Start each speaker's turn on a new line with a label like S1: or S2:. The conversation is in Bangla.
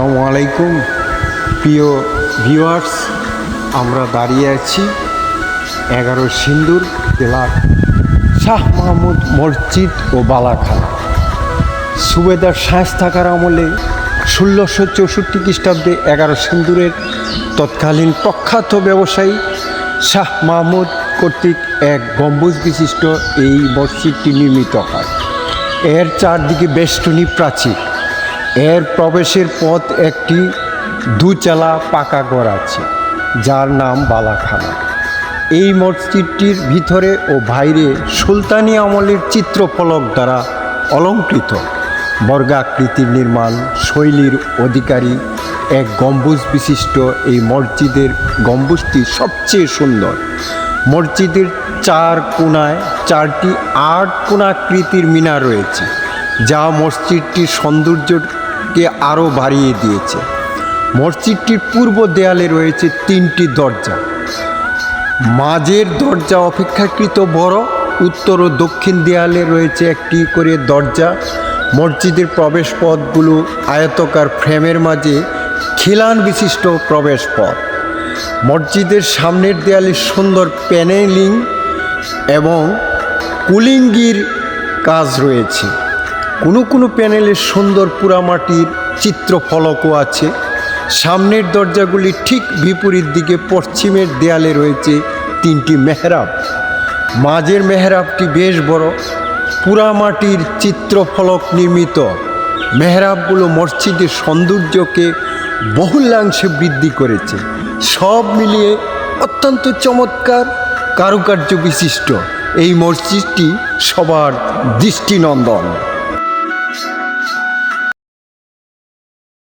S1: আসসালামু আলাইকুম। প্রিয় ভিউয়ার্স আমরা দাঁড়িয়ে আছি এগারো সিন্দুর জেলার শাহ মাহমুদ মসজিদ ও বালাখানা। সুবেদার সাঁস থাকার আমলে ষোলোশো চৌষট্টি খ্রিস্টাব্দে এগারো সিন্দুরের তৎকালীন প্রখ্যাত ব্যবসায়ী শাহ মাহমুদ কর্তৃক এক গম্বুজ বিশিষ্ট এই মসজিদটি নির্মিত হয়। এর চারদিকে বেষ্টনী প্রাচীর। এর প্রবেশের পথ একটি দুচালা পাকা ঘর আছে, যার নাম বালাখানা। এই মসজিদটির ভিতরে ও বাইরে সুলতানি আমলের চিত্রফলক দ্বারা অলঙ্কৃত। বর্গাকৃতির নির্মাণ শৈলীর অধিকারী এক গম্বুজ বিশিষ্ট এই মসজিদের গম্বুজটি সবচেয়ে সুন্দর। মসজিদের চার কোনায় চারটি আট কোণাকৃতির মিনার রয়েছে, যা মসজিদটির সৌন্দর্যকে আরও বাড়িয়ে দিয়েছে। মসজিদটির পূর্ব দেয়ালে রয়েছে তিনটি দরজা। মাঝের দরজা অপেক্ষাকৃত বড়, উত্তর ও দক্ষিণ দেয়ালে রয়েছে একটি করে দরজা। মসজিদের প্রবেশ পথগুলো আয়তকার ফ্রেমের মাঝে খিলান বিশিষ্ট প্রবেশ পথ মসজিদের সামনের দেয়ালে সুন্দর প্যানেলিং এবং কুলিঙ্গির কাজ রয়েছে। কোনো কোনো প্যানেলে সুন্দর পোড়ামাটির চিত্রফলকও আছে। সামনের দরজাগুলি ঠিক বিপরীত দিকে পশ্চিমের দেয়ালে রয়েছে তিনটি মেহরাব। মাঝের মেহরাবটি বেশ বড়। পোড়ামাটির চিত্রফলক নির্মিত। মেহরাবগুলো মসজিদের সৌন্দর্যকে বহুলাংশে বৃদ্ধি করেছে। সব মিলিয়ে অত্যন্ত চমৎকার কারুকার্য বিশিষ্ট। এই মসজিদটি সবার দৃষ্টিনন্দন।